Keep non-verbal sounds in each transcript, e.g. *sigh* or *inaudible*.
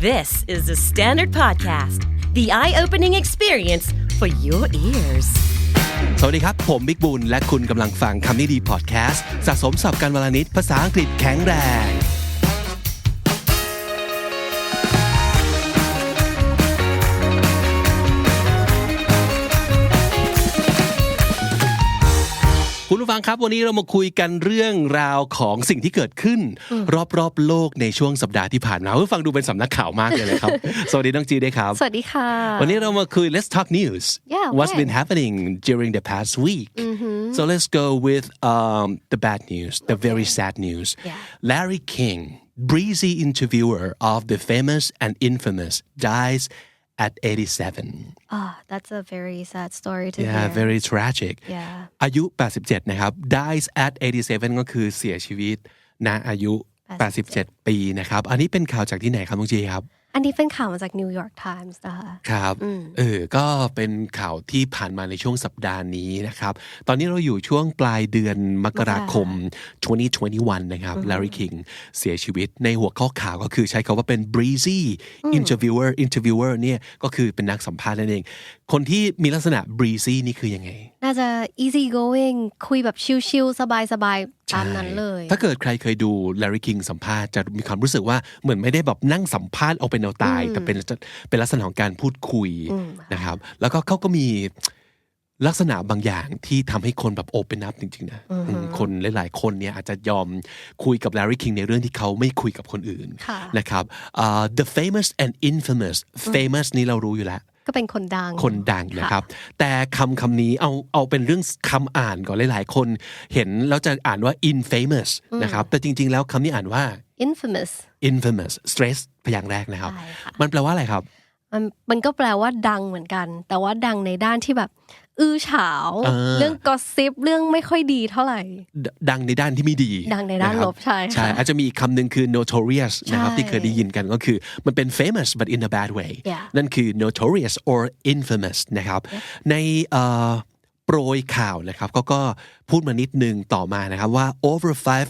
This is the Standard Podcast, the eye opening experience for your ears. สวัสดีครับ ผมบิ๊กบุญ และคุณกำลังฟังคำนี้ดีพอดแคสต์สะสมสับการวลานิดภาษาอังกฤษแข็งแรง คุณผู้ฟังครับวันนี้เรามาคุยกันเรื่องราวของสิ่งที่เกิดขึ้น รอบๆโลกในช่วงสัปดาห์ที่ผ่านมาผู้ฟังดูเป็นสำนักข่าวมากเลยเลยครับ สวัสดีน้องจีด้วยครับ สวัสดีค่ะ วันนี้เรามาคุย let's talk news Yeah, what's okay. been happening during the past week so let's go with um, the bad news the very sad news Yeah. Larry King breezy interviewer of the famous and infamous dies at 87 Ah, that's a very sad story to yeah hear very tragic Yeah. อายุ 87 นะครับ dies at 87 ก็คือเสียชีวิตณอายุ 87 ปีนะครับ อันนี้เป็นข่าวจากที่ไหนครับน้องจีครับ อันนี้เป็นข่าวมาจาก New York Times นะคะครับเออก็เป็นข่าวที่ผ่านมาในช่วงสัปดาห์นี้นะครับ ตอนนี้เราอยู่ช่วงปลายเดือนมกราคม 2021 นะครับ Larry King เสียชีวิตในหัวข้อข่าวก็คือใช้คาว่าเป็น breezy interviewer interviewer เนี่ยก็คือเป็นนักสัมภาษณ์นั่นเอง คนที่มีลักษณะ breezy นี่คือยังไง น่าจะ easy going คุยแบบชิลๆสบายๆตามนั้นเลย ถ้าเกิดใครเคยดู Larry King สัมภาษณ์จะมีความรู้สึกว่าเหมือนไม่ได้แบบนั่งสัมภาษณ์เอาเป็นเอาตาย แต่เป็นเป็นลักษณะของการพูดคุยนะครับ แล้วก็เขาก็มีลักษณะบางอย่างที่ทำให้คนแบบโอเปนอัพจริงๆนะอืมคนหลายๆ คนเนี่ยอาจจะยอมคุยกับ Larry King ในเรื่องที่เขาไม่คุยกับคนอื่นค่ะนะครับอ่า the famous and infamous famous นี่เรารู้อยู่แล้ว ก็เป็นคนดัง คนดังนะครับ แต่คำคำนี้เอาเอาเป็นเรื่องคำอ่านก่อนหลาย ๆ คนเห็นแล้วจะอ่านว่า infamous นะครับ แต่จริง ๆ แล้วคำนี้อ่านว่า infamous infamous stress พยางค์แรกนะครับใช่ค่ะมันแปลว่าอะไรครับ มันมันก็แปลว่าดังเหมือนกัน แต่ว่าดังในด้านที่แบบ อื้อฉาวเออเรื่องกอสซิปเรื่องไม่ค่อยดีเท่าไหร่ดดังในด้านที่ไม่ดี ดังในด้านะครับลบใช่ค่ะใช่อาจจะมีอีกคำหนึ่งคือ notorious นะครับใช่ที่เคยได้ยินกันก็คือมันเป็น famous but in a bad way Yeah นั่นคือ notorious or infamous นะครับในเอ่อโปรยข่าวนะครับเขาก็พูดมานิดนึงต่อมานะครับว่า over five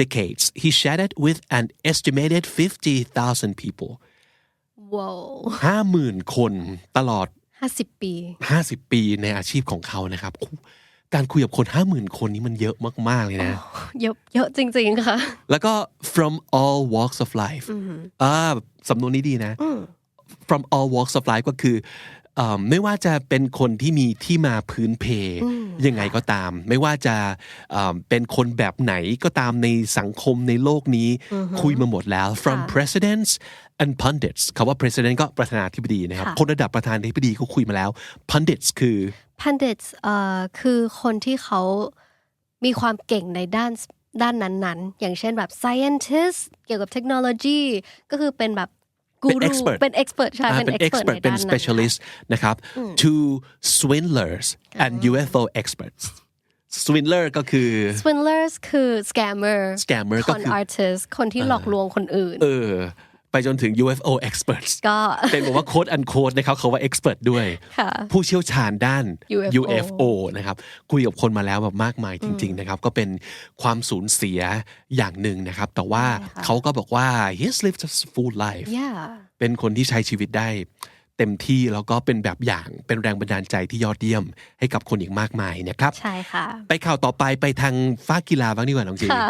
decades he chatted with an estimated 50,000 people ว้าวห้าหมื่นคนตลอด ห้าสิบปี 50 ปีในอาชีพของเขานะครับโอ้การคุยกับคน 50,000 คนนี้มันเยอะมาก ๆ เลยนะ เยอะเยอะจริง ๆ ค่ะ แล้วก็ from all walks of life อ่าสำนวนนี้ดีนะ from all walks of life ก็คือเอ่อ ไม่ว่าจะเป็นคนที่มีที่มาพื้นเพยังไงก็ตาม ไม่ว่าจะเอ่อเป็นคนแบบไหนก็ตามในสังคมในโลกนี้คุยมาหมดแล้ว from presidents and pundits คาว่า president ก็ประธานาธิบดีนะครับค่ะคนระดับประธานาธิบดีก็คุยมาแล้ว pundits คือ pundits เอ่อคือคนที่เขามีความเก่งในด้านด้านนั้นๆ อย่างเช่นแบบ scientist เกี่ยวกับเทคโนโลยี ก็คือเป็นแบบ กูเป็นรู expert เป็น expert ใช่อ่าเป็นเป็น expert ใน expert เป็นด้านนั้น specialist นะครับ to swindlers and UFO experts swindler ก็คือ swindlers คือ scammer scammer คก็นคือ artist คนที่หลอกลวงคนอื่น เออ ไปจนถึง UFO experts ก็เป็นบอกว่าโค้ดอันโค้ดนะครับเขาว่า expert ด้วยค่ะผู้เชี่ยวชาญด้าน UFO UFO นะครับคุยกับคนมาแล้วแบบมากมายจริง ๆ นะครับ ก็เป็นความสูญเสียอย่างหนึ่งนะครับ แต่ว่าเขาก็บอกว่า he's lived a full life yeah เป็นคนที่ใช้ชีวิตได้ เต็มที่แล้วก็เป็นแบบอย่างเป็นแรงบันดาลใจที่ยอดเยี่ยมให้กับคนอีกมากมายนะครับใช่ค่ะ ไปข่าวต่อไปไปทางฟ้ากีฬาบ้างดีกว่าน้องจีค่ะ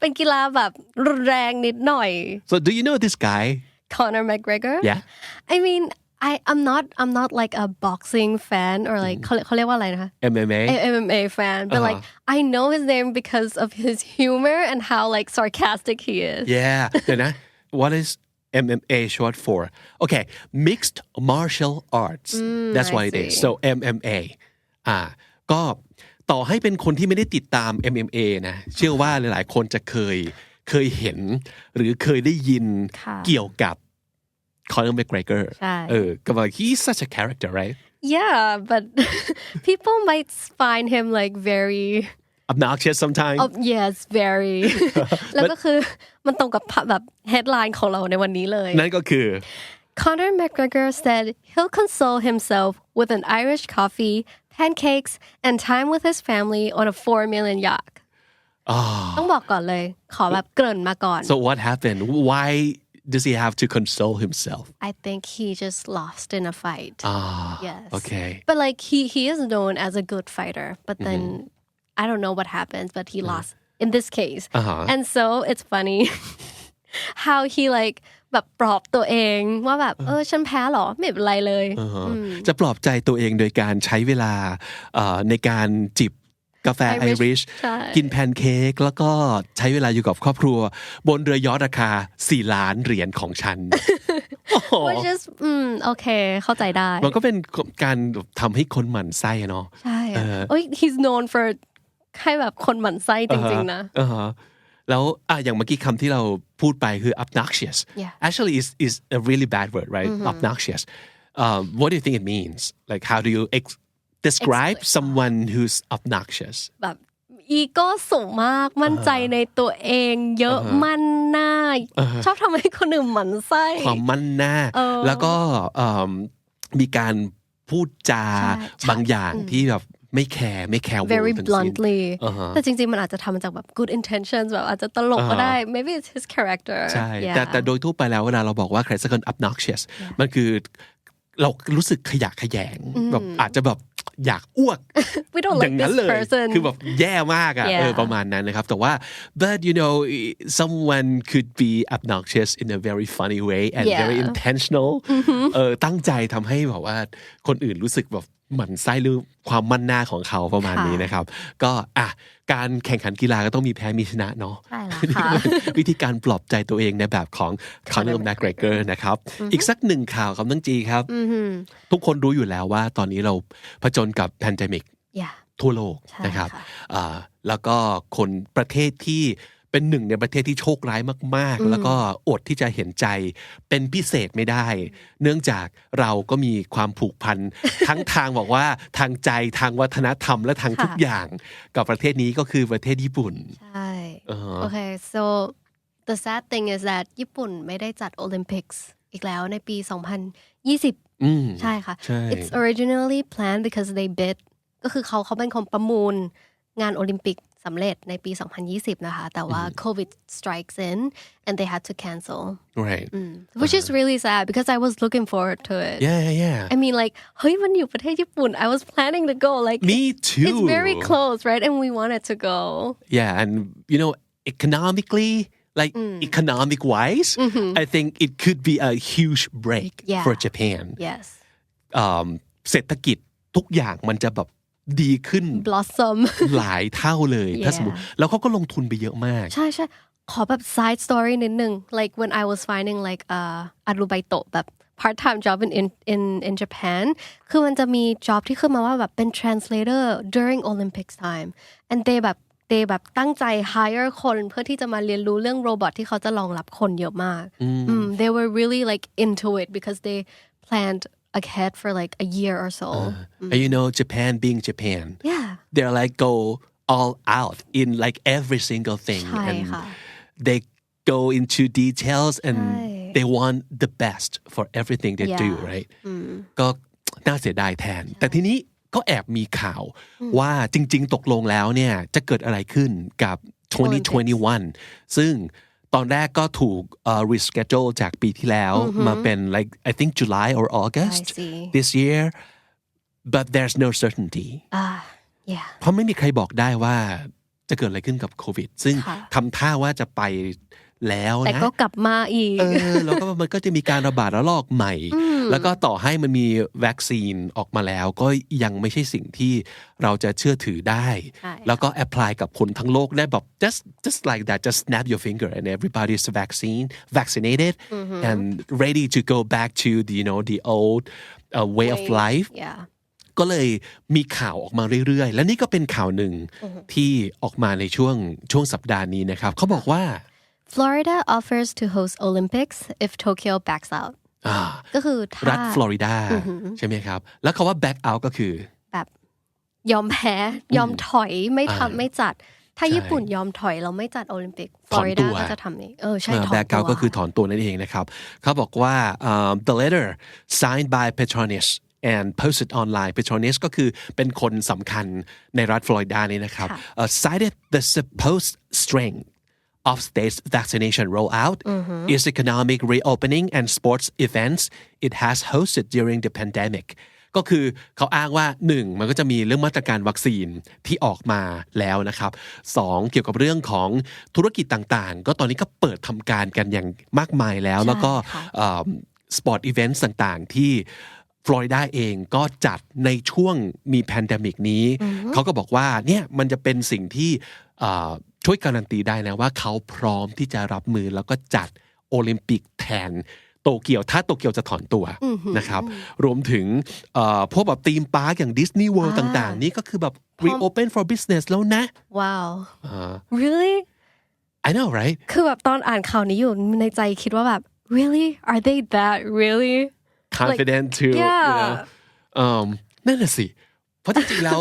เป็นกีฬาแบบรุนแรงนิดหน่อย so do you know this guy Conor McGregor yeah I mean I I'm not I'm not like a boxing fan or like เขาเขาเรียกว่าอะไรนะคะ MMA a MMA fan, but like I know his name because of his humor and how like sarcastic he is. yeah เดี๋ยวนะ what is MMA short for okay mixed martial arts that's I what it is see. so MMA อ่าก็ต่อให้เป็นคนที่ไม่ได้ติดตาม MMA นะ เชื่อว่าหลาย ๆ คนจะเคยเคยเห็น หรือเคยได้ยินค่ะเกี่ยวกับ Conor McGregor ใช่เออก็บอก he's such a character right Yeah, but people might find him like very obnoxious sometimes oh yes very *laughs* แล้วก็คือมันตรงกับแบบ headline ของเราในวันนี้เลย นั่นก็คือ Conor McGregor said he'll console himself with an Irish coffee, pancakes, and time with his family on a 4 million yacht. ต้องบอกก่อนเลย ขอแบบเกริ่นมาก่อน so what happened why does he have to console himself I think he just lost in a fight ah yes okay but like he he is known as a good fighter but then I don't know what happens but he lost in this case Uh-huh. and so it's funny how he like แบบปลอบตัวเองว่าแบบเออฉันแพ้เหรอไม่เป็นไรเลยอ่าฮะจะปลอบใจตัวเองโดยการใช้เวลาเอ่อในการจิบกาแฟไอ Irish ริชใช่กินแพนเค้กแล้วก็ใช้เวลาอยู่กับครอบครัว บนเรือยอทราคา 4 ล้านเหรียญของฉันโอ้โห which is อืมโอเคเข้าใจได้ มันก็เป็นการทำให้คนหมั่นไส้อะเนาะใช่อะโอ้ย he's known for ให้แบบคนหมั่นไส้จริงๆนะอ่าฮะแล้วอะอย่างเมื่อกี้คำที่เราพูดไปคือ obnoxious Yeah. actually is is a really bad word right obnoxious um, what do you think it means like how do you ex- describe Explain. someone who's obnoxious แบบอีโก้สูงมากมั่นใจในตัวเองเยอะมั่นหน้า ชอบทำให้คนอื่นหมั่นไส้ความมั่นหน้าเออแล้วก็เอิ่มมีการพูดจาใช่บางอย่างที่แบบ ไม่แคร์ไม่แคร์ very ทั้งสิ้น bluntly อ่าฮะแต่จริงๆ มันอาจจะทำมาจากแบบ good intentions แบบอาจจะตลกก็ได้ maybe it's his character ใช่ Yeah. แต่แต่โดยทั่วไปแล้วเวลาเราบอกว่าใครสักคน obnoxious มันคือเรารู้สึกขยะแขยงแบบอาจจะแบบอยากอ้วก we don't อ like ย่างนั้น this เลย person คือแบบแย่มากอะ Yeah. เออประมาณนั้นนะครับแต่ว่า but you know someone could be obnoxious in a very funny way and Yeah. very intentional เออตั้งใจทำให้แบบว่าคนอื่นรู้สึกแบบ หมั่นไส้หรือความมั่นหน้าของเขาประมาณค่ะนี้นะครับ ก็อะการแข่งขันกีฬาก็ต้องมีแพ้มีชนะเนาะใช่แล้วนี่ค่ะก็เป็นวิธีการปลอบใจตัวเองในแบบของ Conor McGregor นะครับ อีกสักหนึ่งข่าวครับน้องจีครับ ทุกคนรู้อยู่แล้วว่าตอนนี้เราผจญกับแพนเดมิก yeah ทั่วโลกใช่นะครับค่ะอ่าแล้วก็คนประเทศที่ เป็นหนึ่งในประเทศที่โชคร้ายมาก ๆ แล้วก็อดที่จะเห็นใจเป็นพิเศษไม่ได้ เนื่องจากเราก็มีความผูกพันทั้งทางบอกว่าทางใจทางวัฒนธรรมและทางทุกอย่าง กับประเทศนี้ก็คือประเทศญี่ปุ่นใช่อ่าฮะโอเค so the sad thing is that ญี่ปุ่นไม่ได้จัด Olympics อีกแล้วในปี 2020อืมใช่ค่ะใช่ it's originally planned because they bid ก็คือเขาเขาเป็นคนประมูลงานโอลิมปิก สำเร็จในปี 2020 นะคะ แต่ว่า COVID strikes in and they had to cancel right which is really sad because I was looking forward to it yeah yeah yeah I mean like เฮ้ยมันอยู่ประเทศญี่ปุ่น I was planning to go like me too it's very close right and we wanted to go Yeah, and you know, economically, like economic wise, I think it could be a huge break Yeah. for Japan. yes อืมเศรษฐกิจทุกอย่างมันจะแบบ ดีขึ้น blossom หลายเท่าเลย ถ้าสมมติแล้วเขาก็ลงทุนไปเยอะมาก ใช่ใช่ขอแบบ side story นิดนึง like when I was finding like เอ่ออารูไบโตะแบบ part time job in in in in Japan คือมันจะมี job ที่ขึ้นมาว่าแบบเป็น translator during Olympics time and they แบบ they แบบตั้งใจ hire คนเพื่อที่จะมาเรียนรู้เรื่องโรบอทที่เขาจะรองรับคนเยอะมากอืม they were really like into it because they planned ahead for like a year or so and you know Japan being Japan yeah they're like go all out in like every single thing ใช่ and ค่ะ they go into details and ใช่ they want the best for everything they do Yeah. right ก็น่าเสียดายแทน แต่ทีนี้ก็แอบมีข่าวว่าจริง ๆ ตกลงแล้วเนี่ยจะเกิดอะไรขึ้นกับ 2021 ซึ่ง ตอนแรกก็ถูกเอ่อ reschedule จากปีที่แล้วมาเป็น like I think July or August I see. this year but there's no certainty ah yeah เพราะไม่มีใครบอกได้ว่าจะเกิดอะไรขึ้นกับโควิด ซึ่งค่ะทำท่าว่าจะไปแล้วแต่นะก็กลับมาอีกเออแล้วก็มันก็จะมีการระบาดระลอกใหม่ แล้วก็ต่อให้มันมีวัคซีนออกมาแล้ว ก็ยังไม่ใช่สิ่งที่เราจะเชื่อถือได้ใช่แล้วก็แอพพลายกับคนทั้งโลกได้แบบ just just like that just snap your finger and everybody's vaccine vaccinated and ready to go back to the you know the old uh, way of life yeah ก็เลยมีข่าวออกมาเรื่อยๆ และนี่ก็เป็นข่าวหนึ่งที่ออกมาในช่วงช่วงสัปดาห์นี้นะครับเขาบอกว่า Florida offers to host Olympics if Tokyo backs out อ่า ก็คือถ้ารัฐฟลอริดาใช่ไหมครับ แล้วคาว่า back out ก็คือ แบบ ยอมแพ้ยอมถอยไม่อ่าทำไม่จัด ถ้าใช่ญี่ปุ่นยอมถอยเราไม่จัดโอลิมปิกฟถลออนริตัดาวก็จะทำเองเออใช่ถอนตัวแบ็กเอาก็คือถอนตัวนั่นเองนะครับ เขาบอกว่า um, the letter signed by Petronas and posted online Petronas ก็คือเป็นคนสำคัญในรัฐฟลอริดานี่นะครับค่ะ uh, cited the supposed strength of states vaccination rollout its economic reopening and sports events it has hosted during the pandemic ก็คือเขาอ้างว่าหนึ่งมันก็จะมีเรื่องมาตรการวัคซีนที่ออกมาแล้วนะครับสองเกี่ยวกับเรื่องของธุรกิจต่างๆ ก็ตอนนี้ก็เปิดทำการกันอย่างมากมายแล้ว แล้วก็ค่ะสปอร์ตอีเวนต์ต่างๆ ที่ฟลอริดาเองก็จัดในช่วงมีแพนดมิกนี้ เขาก็บอกว่าเนี่ยมันจะเป็นสิ่งที่เอ่อ ช่วยการันตีได้นะว่าเขาพร้อมที่จะรับมือแล้วก็จัดโอลิมปิกแทนโตเกียวถ้าโตเกียวจะถอนตัวนะครับ รวมถึงเอ่อพวกแบบธีมปาร์กอย่างดิสนีย์เวิลด์อ่าต่าง ๆ นี่ก็คือแบบ reopen for business แล้วนะ wow อ่า really I know right คือแบบตอนอ่านข่าวนี้อยู่ในใจคิดว่าแบบ really are they that really confident to you yeah. know um นั่นน่ะสิ เพราะจริงๆแล้ว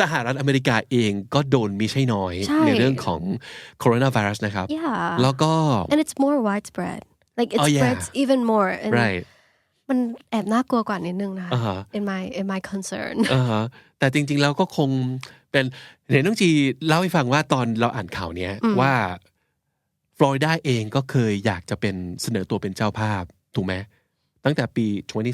สหรัฐอเมริกาเองก็โดนมิใช่น้อยใช่ในเรื่องของโคโรนาไวรัสนะครับ yeah แล้วก็ and it's more widespread like it Oh, yeah. spreads even more and right มันแอบน่ากลัวกว่านิดนึงนะคะอ่าฮะ in my in my concern อ่าฮะแต่จริง ๆ แล้วก็คงเป็นเห็นน้องจีเล่าให้ฟังว่าตอนเราอ่านข่าวเนี้ยว่าฟลอริดาเองก็เคยอยากจะเป็นเสนอตัวเป็นเจ้าภาพ ถูกไหมตั้งแต่ปี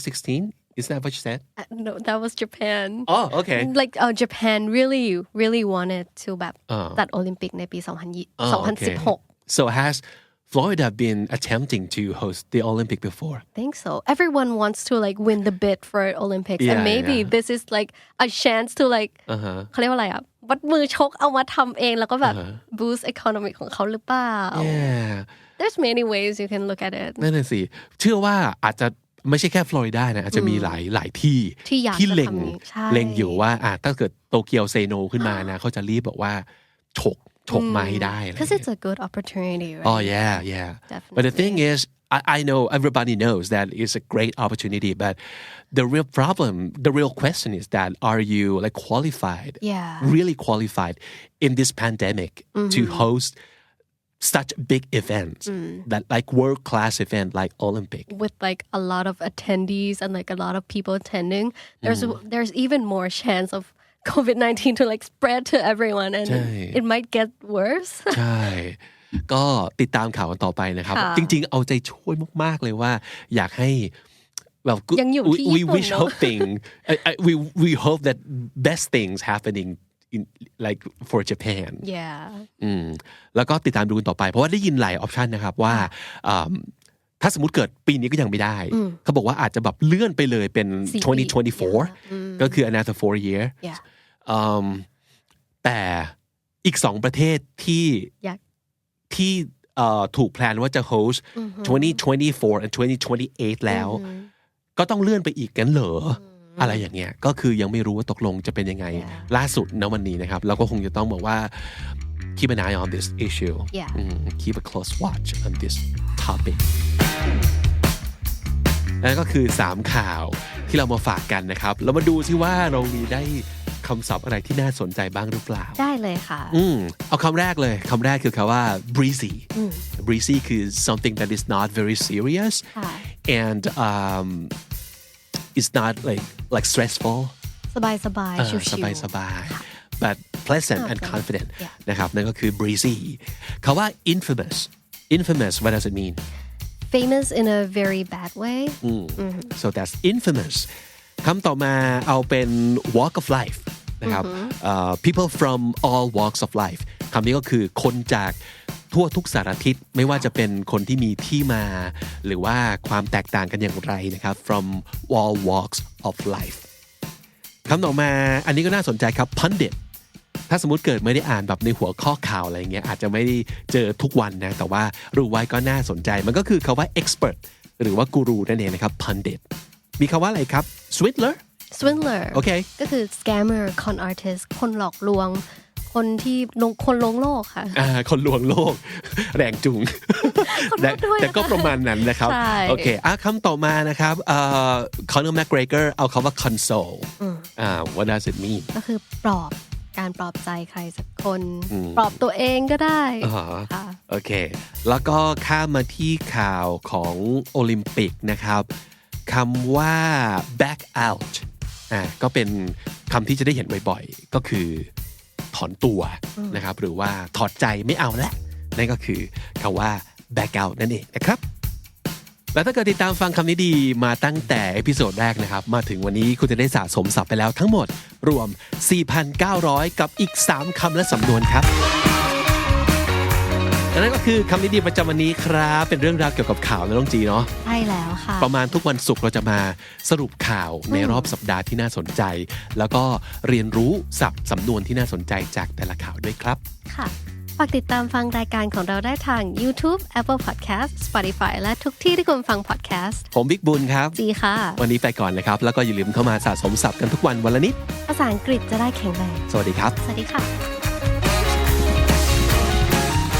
2016 is that what you said Uh, no that was Japan oh okay like uh, Japan really really wanted to แบบ อ่า จัดโอลิมปิกในปี 2020 Oh, okay. 2016 so has Florida been attempting to host the Olympic before think so everyone wants to like win the bid for Olympics Yeah, and maybe yeah. this is like a chance to like อ่าฮะ เขาเรียกว่าอะไรอ่ะวัดมือชกเอามาทำเองแล้วก็แบบ อ่าฮะ boost economic ของเขาหรือเปล่า yeah there's many ways you can look at it นั่นน่ะสิ เชื่อว่าอาจจะ ไม่ใช่แค่ฟลอริดานะอาจจะมีหลายหลายที่ที่อยากจะเล็งทำอย่างนี้ใช่เล็งอยู่ว่าอะถ้าเกิดโตเกียวเซโนขึ้นมานะเขาจะรีบบอกว่าฉกฉกมาให้ได้อะไร because เงี้ย it's a good opportunity right Oh yeah, yeah. But the thing is, I, I know everybody knows that it's a great opportunity, but the real problem, the real question is that are you like qualified, Yeah. really qualified in this pandemic to host such big events that like world class event like Olympic? with like a lot of attendees and like a lot of people attending there's Mm. there's even more chance of *laughs* COVID-19 to like spread to everyone and ใช่ it might get worse *laughs* ใช่ ก็ติดตามข่าวกันต่อไปนะครับ ค่ะ จริง ๆ เอาใจช่วยมาก ๆ เลยว่า อยากให้แบบ ยังอยู่ we ที่ we ญี่ปุ่น wish เนอะ hoping *laughs* I- I- we we hope that best things happening in like for Japan yeah อืมแล้วก็ติดตามดูกันต่อไป เพราะว่าได้ยินหลายออปชันนะครับว่าอ่าถ้าสมมติเกิดปีนี้ก็ยังไม่ได้ เขาบอกว่าอาจจะแบบเลื่อนไปเลยเป็นสี่ปี2024 ก็คือ another four year yeah อืมแต่อีกสองประเทศที่อยากที่เอ่อถูกแพลนว่าจะ host 2024 and 2028 แล้ว ก็ต้องเลื่อนไปอีกกันเหรอ ออะไรอย่างเงี้ยก็คือยังไม่รู้ว่าตกลงจะเป็นยังไง ล่าสุดณวันนี้นะครับ เราก็คงจะต้องบอกว่า keep an eye on this issue Yeah. อืม keep a close watch on this topic นั่นก็คือ 3 ข่าวที่เรามาฝากกันนะครับเรามาดูซิว่าเรามีได้คำศัพท์อะไรที่น่าสนใจบ้างหรือเปล่า ได้เลยค่ะ อืมเอาคำแรกเลยคำแรกคือคำว่า breezy breezy คือ something that is not very serious ค่ะ and um it's not like like stressful สบายสบาย เออ ชิว สบายสบาย but pleasant and confident Yeah. นะครับนั่นก็คือ breezy คำว่า infamous infamous what does it mean famous in a very bad way so that's infamous คำต่อมาเอาเป็น walk of life นะครับเอ่อ people from all walks of life คำนี้ก็คือคนจาก ทั่วทุกสารทิศไม่ว่าจะเป็นคนที่มีที่มา หรือว่าความแตกต่างกันอย่างไรนะครับ from all walks of life คำต่อมาอันนี้ก็น่าสนใจครับ pundit ถ้าสมมติเกิดไม่ได้อ่านแบบในหัวข้อข่าวอะไรเงี้ยอาจจะไม่ได้เจอทุกวันนะ แต่ว่ารู้ไว้ก็น่าสนใจ มันก็คือคาว่า expert หรือว่ากูรูนั่นเองนะครับ pundit มีคาว่าอะไรครับ swindler swindler โอเคก็คือ scammer con artist คนหลอกลวง คนที่ลงคนลวงโลกค่ะอ่าคนลวงโลก แรงจุงแต่ด้วยนะคะแต่ก็ประมาณนั้นนะครับใช่โอเคอะคำต่อมานะครับเอ่อ Conor McGregor เอาคำว่า console อ่า what does it mean ก็คือปลอบการปลอบใจใครสักคน ปลอบตัวเองก็ได้อ่าฮะค่ะโอเค แล้วก็ข้ามมาที่ข่าวของโอลิมปิกนะครับคำว่า back out อ่าก็เป็นคำที่จะได้เห็นบ่อยๆ ก็คือ ถอนตัวนะครับ หรือว่าถอดใจไม่เอาแล้วนั่นก็คือคำว่า back out นั่นเองนะครับและถ้าเกิดติดตามฟังคำนี้ดีมาตั้งแต่เอพิโซดแรกนะครับ มาถึงวันนี้คุณจะได้สะสมศัพท์ไปแล้วทั้งหมด รวม 4,900 กับอีก 3คำและสำนวนครับ และนั่นก็คือคำนี้ดีประจำวันนี้ครับ เป็นเรื่องราวเกี่ยวกับข่าวนะน้องจีเนาะ ใช่แล้วค่ะ ประมาณทุกวันศุกร์เราจะมาสรุปข่าวในรอบสัปดาห์ที่น่าสนใจ แล้วก็เรียนรู้ศัพท์สำนวนที่น่าสนใจจากแต่ละข่าวด้วยครับ ค่ะ ฝากติดตามฟังรายการของเราได้ทาง YouTube Apple Podcast Spotify และทุกที่ที่คุณฟัง podcast ผมบิ๊กบุญครับ จีค่ะ วันนี้ไปก่อนนะครับ แล้วก็อย่าลืมเข้ามาสะสมศัพท์กันทุกวันวันละนิด ภาษาอังกฤษจะได้แข็งแรง สวัสดีครับ สวัสดีค่ะ